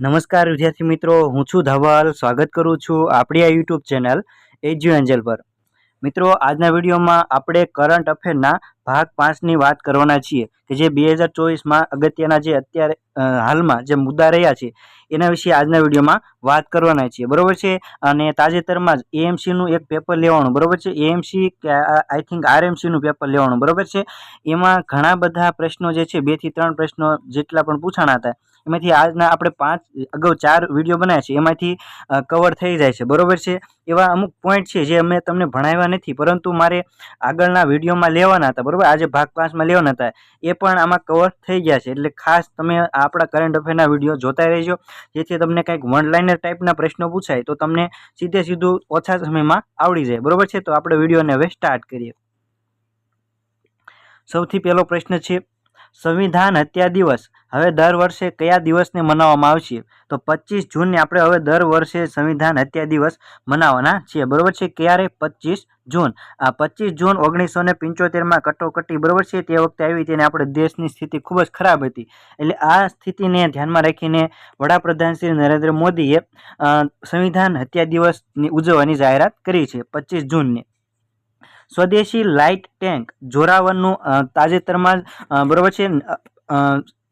નમસ્કાર વિદ્યાર્થી મિત્રો, હું છું ધવલ. સ્વાગત કરું છું આપણી આ યુટ્યુબ ચેનલ એજ્યુ એન્જલ પર. મિત્રો, આજના વિડીયોમાં આપણે કરંટ અફેરના ભાગ પાંચની વાત કરવાના છીએ કે જે બે હજાર ચોવીસમાં અગત્યના જે અત્યારે હાલમાં જે મુદ્દા રહ્યા છે, એના વિશે આજના વિડીયોમાં વાત કરવાના છીએ. બરાબર છે? અને તાજેતરમાં જ એએમસીનું એક પેપર લેવાનું. બરાબર છે? એએમસી કે આઈ થિંક આરએમસીનું પેપર લેવાનું. બરાબર છે? એમાં ઘણા બધા પ્રશ્નો જે છે બેથી ત્રણ પ્રશ્નો જેટલા પણ પૂછાણા હતા. એમાંથી આજના આપણે પાંચ, અગાઉ ચાર વીડિયો બનાવ્યા છે, એમાંથી કવર થઈ જાય છે, બરાબર છે? એવા અમુક પોઈન્ટ છે જે અમે તમને ભણાવ્યા નથી, પરંતુ મારે આગળના વિડીયોમાં લેવાના હતા, બરાબર? આજે ભાગ પાંચમાં લેવાના હતા. એ પણ આમાં કવર થઈ ગયા છે, એટલે ખાસ તમે આપણા કરંટ અફેરના વીડિયો જોતા રહેજો. જેથી તમને કંઈક વન લાઇનર ટાઈપના પ્રશ્નો પૂછાય, તો તમને સીધે સીધું ઓછા સમયમાં આવડી જાય, બરાબર છે? તો આપણે વિડીયોને હવે સ્ટાર્ટ કરીએ. સૌથી પહેલો પ્રશ્ન છે સંવિધાન હત્યા દિવસ. હવે દર વર્ષે કયા દિવસને મનાવવામાં આવશે? તો પચીસ જૂનને આપણે હવે દર વર્ષે સંવિધાન હત્યા દિવસ મનાવવાના છીએ. બરોબર છે? ક્યારે? પચીસ જૂન. આ પચીસ જૂન ઓગણીસો ને પંચોતેરમાં કટોકટી બરાબર છે? તે વખતે આવી તેને આપણે દેશની સ્થિતિ ખૂબ જ ખરાબ હતી. એટલે આ સ્થિતિને ધ્યાનમાં રાખીને વડાપ્રધાન શ્રી નરેન્દ્ર મોદીએ સંવિધાન હત્યા દિવસની ઉજવવાની જાહેરાત કરી છે પચીસ જૂનની. સ્વદેશી લાઇટ ટેન્ક જોરાવરનું તાજેતરમાં બરોબર છે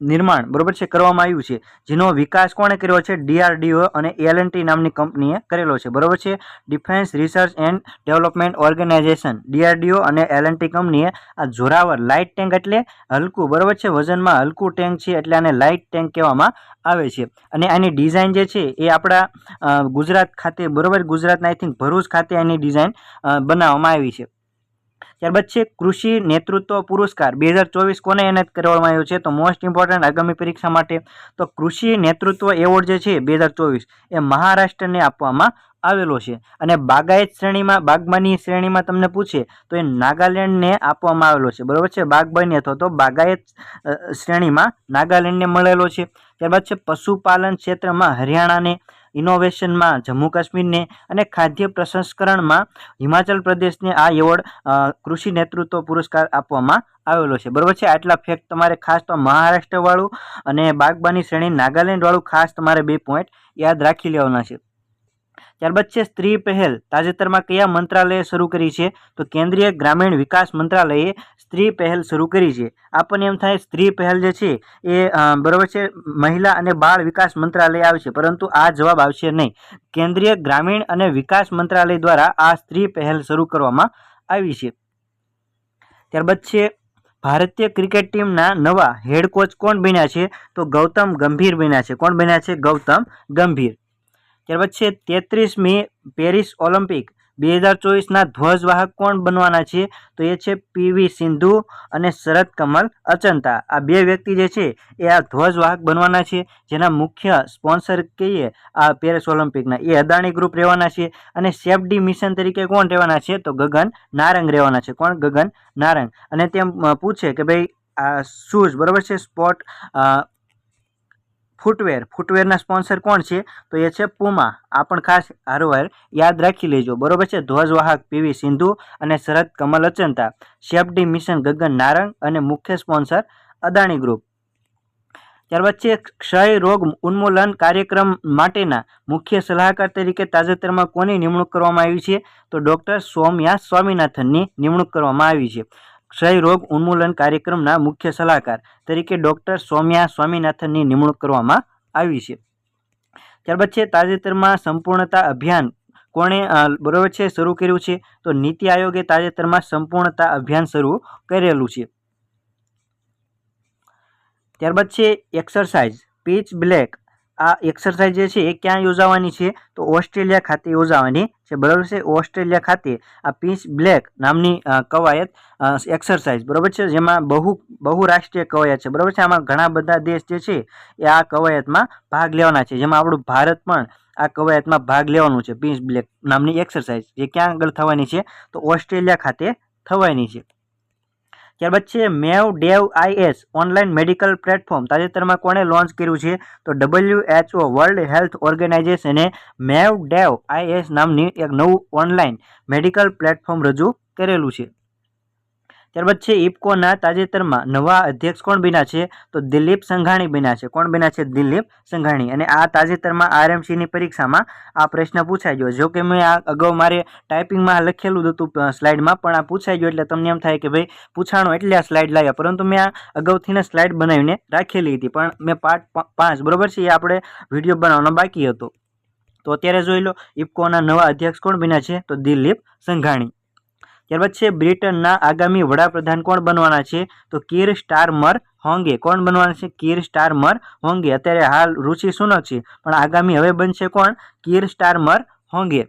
નિર્માણ બરોબર છે, કરવામાં આવ્યું છે. જેનો વિકાસ કોણે કર્યો છે? ડીઆરડીઓ અને એલએનટી નામની કંપનીએ કરેલો છે. બરોબર છે? Defence research and development organisation, DRDO અને એલએનટી કંપનીએ આ જોરાવર લાઇટ ટેન્ક એટલે હલકું, બરોબર છે? વજનમાં હલકું ટેન્ક છે એટલે આને લાઇટ ટેન્ક કહેવામાં આવે છે. અને આની ડિઝાઇન જે છે એ આપણા ગુજરાત ખાતે, બરોબર ગુજરાતના આઈ થિંક ભરૂચ ખાતે આની ડિઝાઇન બનાવવામાં આવી છે. ત્યારબાદ છે કૃષિ નેતૃત્વ પુરસ્કાર. બે હજાર ચોવીસ કોને એનાયત કરવામાં આવ્યો છે? તો મોસ્ટ ઇમ્પોર્ટન્ટ આગામી પરીક્ષા માટે તો કૃષિ નેતૃત્વ એવોર્ડ જે છે બે હજાર ચોવીસ એ મહારાષ્ટ્રને આપવામાં આવેલો છે. અને બાગાયત શ્રેણીમાં, બાગબાની શ્રેણીમાં તમને પૂછે તો એ નાગાલેન્ડને આપવામાં આવેલો છે. બરાબર છે? બાગબાની અથવા તો બાગાયત શ્રેણીમાં નાગાલેન્ડને મળેલો છે. ત્યારબાદ છે પશુપાલન ક્ષેત્રમાં હરિયાણાને ઇનોવેશનમાં જમ્મુ કાશ્મીરને અને ખાદ્ય પ્રસંસ્કરણમાં હિમાચલ પ્રદેશને આ એવોર્ડ કૃષિ નેતૃત્વ પુરસ્કાર આપવામાં આવેલો છે. બરાબર છે? આટલા ફેક્ટ તમારે ખાસ તો મહારાષ્ટ્રવાળું અને બાગબાની શ્રેણી નાગાલેન્ડવાળું ખાસ તમારે બે પોઈન્ટ યાદ રાખી લેવાના છે. ત્યારબાદ છે સ્ત્રી પહેલ. તાજેતરમાં કયા મંત્રાલયે શરૂ કરી છે? તો કેન્દ્રીય ગ્રામીણ વિકાસ મંત્રાલયે સ્ત્રી પહેલ શરૂ કરી છે. આપણને એમ થાય સ્ત્રી પહેલ જે છે એ બરાબર છે, મહિલા અને બાળ વિકાસ મંત્રાલય આવશે પરંતુ આ જવાબ આવશે નહીં. કેન્દ્રીય ગ્રામીણ અને વિકાસ મંત્રાલય દ્વારા આ સ્ત્રી પહેલ શરૂ કરવામાં આવી છે. ત્યારબાદ છે, ભારતીય ક્રિકેટ ટીમના નવા હેડ કોચ કોણ બન્યા છે? તો ગૌતમ ગંભીર બન્યા છે. કોણ બન્યા છે? ગૌતમ ગંભીર. ત્યારબાદ છે તેત્રીસમી પેરિસ ઓલિમ્પિક. બે હજાર ચોવીસના ધ્વજવાહક કોણ બનવાના છે? તો એ છે પીવી સિંધુ અને શરદ કમલ અચંતા. આ બે વ્યક્તિ જે છે એ આ ધ્વજવાહક બનવાના છે. જેના મુખ્ય સ્પોન્સર કહીએ આ પેરિસ ઓલિમ્પિકના. એ અદાણી ગ્રુપ રહેવાના છે અને સેફડી મિશન તરીકે કોણ રહેવાના છે? તો ગગન નારંગ રહેવાના છે. કોણ? ગગન નારંગ. અને તેમ પૂછે કે ભાઈ આ શૂઝ બરાબર છે? સ્પોર્ટ ફૂટવેર ફૂટવેરના સ્પોન્સર કોણ છે? તો એ છે પુમા આ પણ ખાસ હારોહાર યાદ રાખી લેજો. બરોબર છે? ધ્વજવાહક પીવી સિંધુ અને Sharath Kamal Achanta chef de mission Gagan Narang અને મુખ્ય સ્પોન્સર અદાણી ગ્રુપ ત્યારબાદ છે ક્ષય રોગ ઉન્મૂલન કાર્યક્રમ માટેના મુખ્ય સલાહકાર તરીકે તાજેતરમાં કોની નિમણૂક કરવામાં આવી છે? તો ડૉક્ટર સૌમ્યા સ્વામિનાથનની નિમણૂક કરવામાં આવી છે. ક્ષય રોગ ઉન્મૂલન કાર્યક્રમના મુખ્ય સલાહકાર તરીકે ડૉક્ટર સૌમ્યા સ્વામિનાથનની નિમણૂક કરવામાં આવી છે. ત્યારબાદ છે, તાજેતરમાં સંપૂર્ણતા અભિયાન કોણે બરાબર છે, શરૂ કર્યું છે? તો નીતિ આયોગે તાજેતરમાં સંપૂર્ણતા અભિયાન શરૂ કરેલું છે. ત્યારબાદ છે, એક્સરસાઇઝ, પીચ બ્લેક આ એક્સરસાઇઝ જે છે એ ક્યાં યોજાવાની છે? તો ઓસ્ટ્રેલિયા ખાતે યોજાવાની છે. બરાબર છે? ઓસ્ટ્રેલિયા ખાતે આ પીસ બ્લેક નામની કવાયત એક્સરસાઇઝ બરાબર છે? જેમાં બહુ બહુરાષ્ટ્રીય કવાયત છે. બરાબર છે? આમાં ઘણા બધા દેશ જે છે એ આ કવાયતમાં ભાગ લેવાના છે. જેમાં આપણું ભારત પણ આ કવાયતમાં ભાગ લેવાનું છે. પીસ બ્લેક નામની એક્સરસાઇઝ જે ક્યાં આગળ થવાની છે? તો ઓસ્ટ્રેલિયા ખાતે થવાની છે. ત્યારબાદ છે MeDevIS online medical platform. તાજેતરમાં કોણે લોન્ચ કર્યું છે? તો ડબલ્યુ એચઓ વર્લ્ડ હેલ્થ ઓર્ગેનાઇઝેશને મેવ ડેવ આઈએસ નામની એક નવું ઓનલાઈન મેડિકલ પ્લેટફોર્મ રજૂ કરેલું છે. ત્યારબાદ છે ઇફકોના તાજેતરમાં નવા અધ્યક્ષ કોણ બન્યા છે? તો દિલીપ સંઘાણી બન્યા છે. કોણ બન્યા છે? દિલીપ સંઘાણી. અને આ તાજેતરમાં આરએમસીની પરીક્ષામાં આ પ્રશ્ન પૂછાઈ ગયો. જો કે મેં આ અગાઉ મારે ટાઈપિંગમાં લખેલું હતું સ્લાઇડમાં, પણ આ પૂછાઈ ગયો એટલે તમને એમ થાય કે ભાઈ પૂછાણો એટલે આ સ્લાઇડ લાવ્યા પરંતુ મેં આ અગાઉથીને સ્લાઇડ બનાવીને રાખેલી હતી. પણ મેં પાર્ટ પાંચ, બરોબર છે? એ આપણે વીડિયો બનાવવાનો બાકી હતો. તો અત્યારે જોઈ લો ઇફકોના નવા અધ્યક્ષ કોણ બન્યા છે? તો દિલીપ સંઘાણી. ત્યારબાદ છે બ્રિટનના આગામી વડાપ્રધાન કોણ બનવાના છે? તો કીર સ્ટારમર હોંગે. કોણ બનવાના છે? કીર સ્ટારમર હોંગે. અત્યારે હાલ ઋષિ સુનક છે. પણ આગામી હવે બનશે કોણ? કીર સ્ટારમર હોંગે.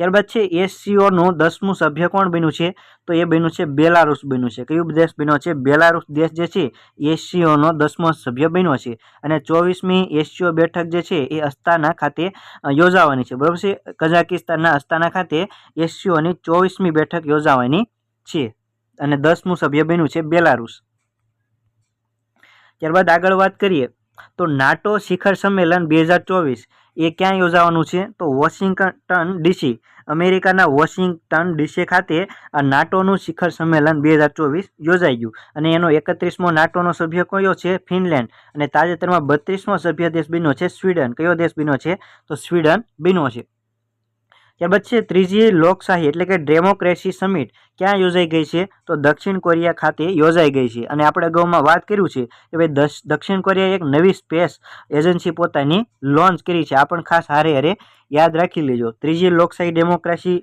ત્યારબાદ છે એસસીઓનું દસમું સભ્ય કોણ બન્યું છે? તો એ બન્યું છે બેલારુસ બન્યું છે. કયું દેશ બન્યો છે? બેલારુસ દેશ જે છે એસસીઓનો દસમો સભ્ય બન્યો છે. અને ચોવીસમી એસસીઓ બેઠક જે છે, એ અસ્તાના ખાતે યોજાવાની છે. બરાબર છે? કઝાકિસ્તાનના અસ્તાના ખાતે એસસીઓની ચોવીસમી બેઠક યોજાવાની છે. અને દસમું સભ્ય બન્યું છે બેલારુસ. ત્યારબાદ આગળ વાત કરીએ તો નાટો શિખર સંમેલન બે હજાર ચોવીસ એ ક્યાં યોજાવાનું છે? તો વોશિંગ્ટન ડીસી. અમેરિકાના વોશિંગ્ટન ડીસી ખાતે આ નાટોનું શિખર સંમેલન બે હજાર ચોવીસ યોજાઈ ગયું. અને એનો એકત્રીસમો નાટોનો સભ્ય કયો છે? ફિનલેન્ડ. અને તાજેતરમાં બત્રીસમો સભ્ય દેશ બન્યો છે સ્વીડન. કયો દેશ બન્યો છે? તો સ્વીડન બન્યો છે. ત્યારબાદ છે ત્રીજી લોકશાહી એટલે કે ડેમોક્રેસી સમિટ. ક્યાં યોજાઈ ગઈ છે? તો દક્ષિણ કોરિયા ખાતે યોજાઈ ગઈ છે. અને આપણે અગાઉમાં વાત કર્યું છે કે ભાઈ દક્ષિણ કોરિયાએ એક નવી સ્પેસ એજન્સી પોતાની લોન્ચ કરી છે. આ પણ ખાસ હારે હારે યાદ રાખી લેજો. ત્રીજી લોકશાહી ડેમોક્રેસી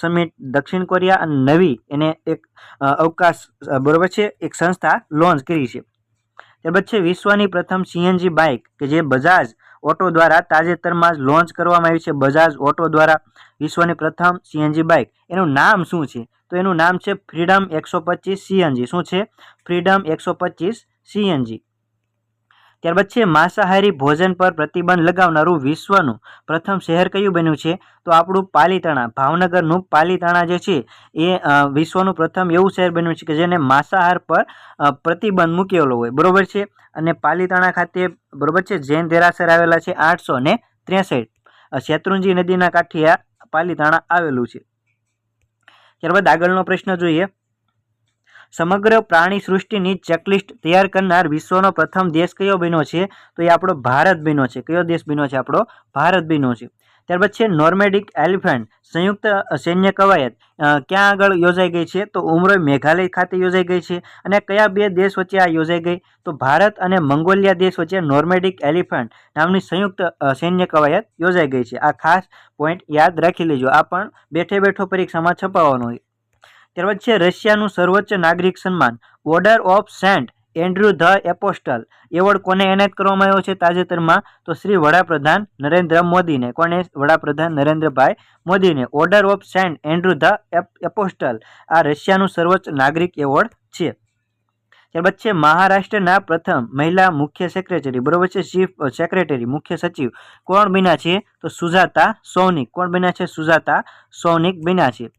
સમિટ દક્ષિણ કોરિયા અને નવી એને એક અવકાશ બરોબર છે? એક સંસ્થા લોન્ચ કરી છે. ત્યારબાદ છે વિશ્વની પ્રથમ સીએનજી બાઇક કે જે બજાજ ઓટો દ્વારા તાજેતરમાં જ લોન્ચ કરવામાં આવી છે. બજાજ ઓટો દ્વારા વિશ્વની પ્રથમ સીએનજી બાઇક એનું નામ શું છે? તો એનું નામ છે ફ્રીડમ એકસો પચીસ સીએનજી શું છે? ફ્રીડમ એકસો પચીસ સીએનજી ત્યારબાદ છે માંસાહારી ભોજન પર પ્રતિબંધ લગાવનારું વિશ્વનું પ્રથમ શહેર કયું બન્યું છે? તો આપણું પાલીતાણા, ભાવનગરનું પાલીતાણા જે છે, એ વિશ્વનું પ્રથમ એવું શહેર બન્યું છે કે જેને માંસાહાર પર પ્રતિબંધ મૂકેલો હોય. બરોબર છે? અને પાલીતાણા ખાતે, બરોબર છે, જૈન દેરાસર આવેલા છે આઠસો ને ત્રેસઠ. શેત્રુંજી નદીના કાંઠે પાલીતાણા આવેલું છે. ત્યારબાદ આગળનો પ્રશ્ન જોઈએ. સમગ્ર પ્રાણી સૃષ્ટિની ચેકલિસ્ટ તૈયાર કરનાર વિશ્વનો પ્રથમ દેશ કયો બન્યો છે? તો એ આપણો ભારત બન્યો છે. કયો દેશ બન્યો છે? આપણો ભારત બન્યો છે. ત્યારબાદ છે નોર્મેડિક એલિફન્ટ, સંયુક્ત સૈન્ય કવાયત. ક્યાં આગળ યોજાઈ ગઈ છે? તો ઉમરોય મેઘાલય ખાતે યોજાઈ ગઈ છે. અને કયા બે દેશ વચ્ચે આ યોજાઈ ગઈ? તો ભારત અને મંગોલિયા દેશ વચ્ચે નોર્મેડિક એલિફન્ટ નામની સંયુક્ત સૈન્ય કવાયત યોજાઈ ગઈ છે. આ ખાસ પોઈન્ટ યાદ રાખી લેજો. આ પણ બેઠે બેઠો પરીક્ષામાં છપાવવાનો હોય. ત્યારબાદ છે રશિયાનું સર્વોચ્ચ નાગરિક સન્માન, Order of Saint Andrew the Apostle. Award કોને એનાયત કરવામાં આવ્યો છે તાજેતરમાં? તો શ્રી વડાપ્રધાન નરેન્દ્ર મોદીને. કોને? વડાપ્રધાન નરેન્દ્રભાઈ મોદીને. Order of Saint Andrew the Apostle. આ રશિયાનું સર્વોચ્ચ નાગરિક એવોર્ડ છે. ત્યારબાદ છે મહારાષ્ટ્રના પ્રથમ મહિલા મુખ્ય સેક્રેટરી. બરોબર છે, ચીફ સેક્રેટરી, મુખ્ય સચિવ. કોણ બન્યા છે? તો સુજાતા સૌનિક. કોણ બન્યા છે? સુજાતા સૌનિક બન્યા છે.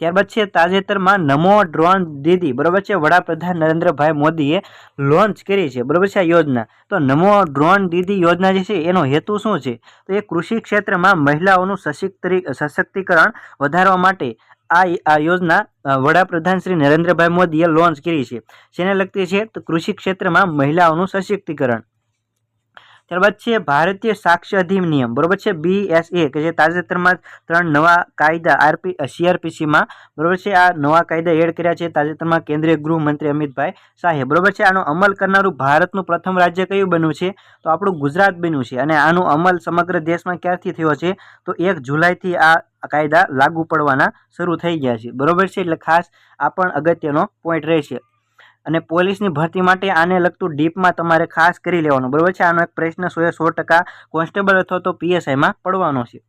ત્યારબાદ છે તાજેતરમાં નમો ડ્રોન દીદી, બરોબર છે, વડાપ્રધાન નરેન્દ્રભાઈ મોદીએ લોન્ચ કરી છે, બરોબર છે આ યોજના. તો નમો ડ્રોન દીદી યોજના જે છે, એનો હેતુ શું છે? તો એ કૃષિ ક્ષેત્રમાં મહિલાઓનું સશક્તરી, સશક્તિકરણ વધારવા માટે આ આ યોજના વડાપ્રધાન શ્રી નરેન્દ્રભાઈ મોદીએ લોન્ચ કરી છે. જેને લગતી છે તો કૃષિ ક્ષેત્રમાં મહિલાઓનું સશક્તિકરણ. ત્યારબાદ છે ભારતીય સાક્ષ્ય અધિનિયમ, બરોબર છે? બીએસએ કે જે તાજેતરમાં ત્રણ નવા કાયદા આરપી સીઆરપીસીમાં બરોબર છે? આ નવા કાયદા એડ કર્યા છે તાજેતરમાં કેન્દ્રીય ગૃહમંત્રી અમિતભાઈ શાહે, બરોબર છે? આનો અમલ કરનારું ભારતનું પ્રથમ રાજ્ય કયું બન્યું છે? તો આપણું ગુજરાત બન્યું છે અને આનો અમલ સમગ્ર દેશમાં ક્યારથી થયો છે? તો એક જુલાઈથી આ કાયદા લાગુ પડવાના શરૂ થઈ ગયા છે, બરોબર છે? એટલે ખાસ આ પણ અગત્યનો પોઈન્ટ રહેશે. અને પોલીસની ભરતી માટે આને લગતું ડીપમાં તમારે ખાસ કરી લેવાનું. બરાબર છે? આનો એક પ્રશ્ન સોએ સો ટકા કોન્સ્ટેબલ અથવા તો પીએસઆઈમાં પડવાનો છે.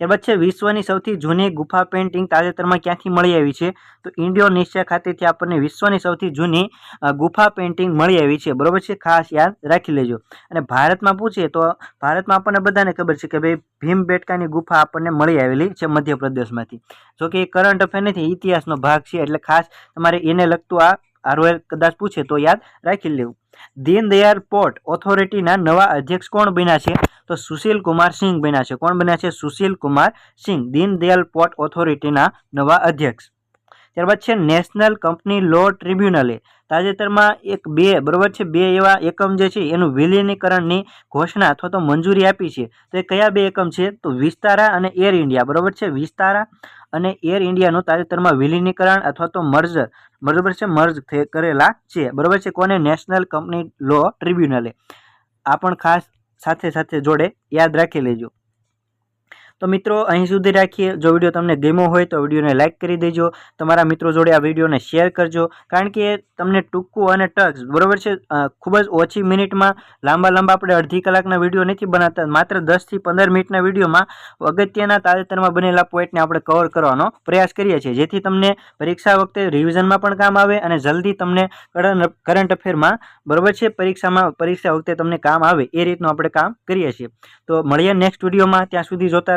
ત્યારબાદ છે, વિશ્વની સૌથી જૂની ગુફા પેઇન્ટિંગ તાજેતરમાં ક્યાંથી મળી આવી છે? તો ઇન્ડોનેશિયા ખાતેથી આપણને વિશ્વની સૌથી જૂની ગુફા પેઇન્ટિંગ મળી આવી છે. બરોબર છે? ખાસ યાદ રાખી લેજો. અને ભારતમાં પૂછીએ તો ભારતમાં આપણને બધાને ખબર છે કે ભાઈ ભીમબેટકાની ગુફા આપણને મળી આવેલી છે મધ્યપ્રદેશમાંથી. જો કે એ કરંટ અફેર નથી ઇતિહાસનો ભાગ છે, એટલે ખાસ તમારે એને લગતું આ આરઓએલ કદાચ પૂછે તો યાદ રાખી લેવું. દીનદયાળ પોર્ટ ઓથોરિટીના નવા અધ્યક્ષ કોણ બન્યા છે? તો સુશીલ કુમાર સિંઘ બન્યા છે. કોણ બન્યા છે? સુશીલ કુમાર સિંઘ. દીનદયાળ પોર્ટ ઓથોરિટીના નવા અધ્યક્ષ. ત્યારબાદ છે નેશનલ કંપની લો ટ્રિબ્યુનલે. તાજેતરમાં એક બે, બરોબર છે, બે એવા એકમ જે છે એનું વિલીનીકરણની ઘોષણા અથવા તો મંજૂરી આપી છે. તો એ કયા બે એકમ છે? તો વિસ્તારા અને એર ઇન્ડિયા, બરોબર છે? વિસ્તારા અને એર ઇન્ડિયાનું તાજેતરમાં વિલીનીકરણ અથવા તો મર્જર, બરોબર છે, મર્જ કરેલા છે. બરોબર છે, કોને? નેશનલ કંપની લો ટ્રિબ્યુનલે. આ પણ ખાસ સાથે સાથે જોડે યાદ રાખી લેજો. તો મિત્રો, અહીં સુધી રાખીએ. જો વીડિયો તમને ગમ્યો હોય તો વિડીયોને લાઇક કરી દેજો. તમારા મિત્રો જોડે આ વિડીયોને શેર કરજો. કારણ કે તમને ટૂંકું અને ટચ બરોબર છે? ખૂબ જ ઓછી મિનિટમાં લાંબા લાંબા આપણે અડધી કલાકના વીડિયો નથી બનાવતા. માત્ર દસથી પંદર મિનિટના વિડીયોમાં અગત્યના તાજેતરમાં બનેલા પોઈન્ટને આપણે કવર કરવાનો પ્રયાસ કરીએ છીએ. જેથી તમને પરીક્ષા વખતે રિવિઝનમાં પણ કામ આવે અને જલ્દી તમને કરંટ અફેરમાં, બરોબર છે? પરીક્ષામાં, પરીક્ષા વખતે તમને કામ આવે એ રીતનું આપણે કામ કરીએ છીએ. તો મળીએ નેક્સ્ટ વિડીયોમાં. ત્યાં સુધી જોતા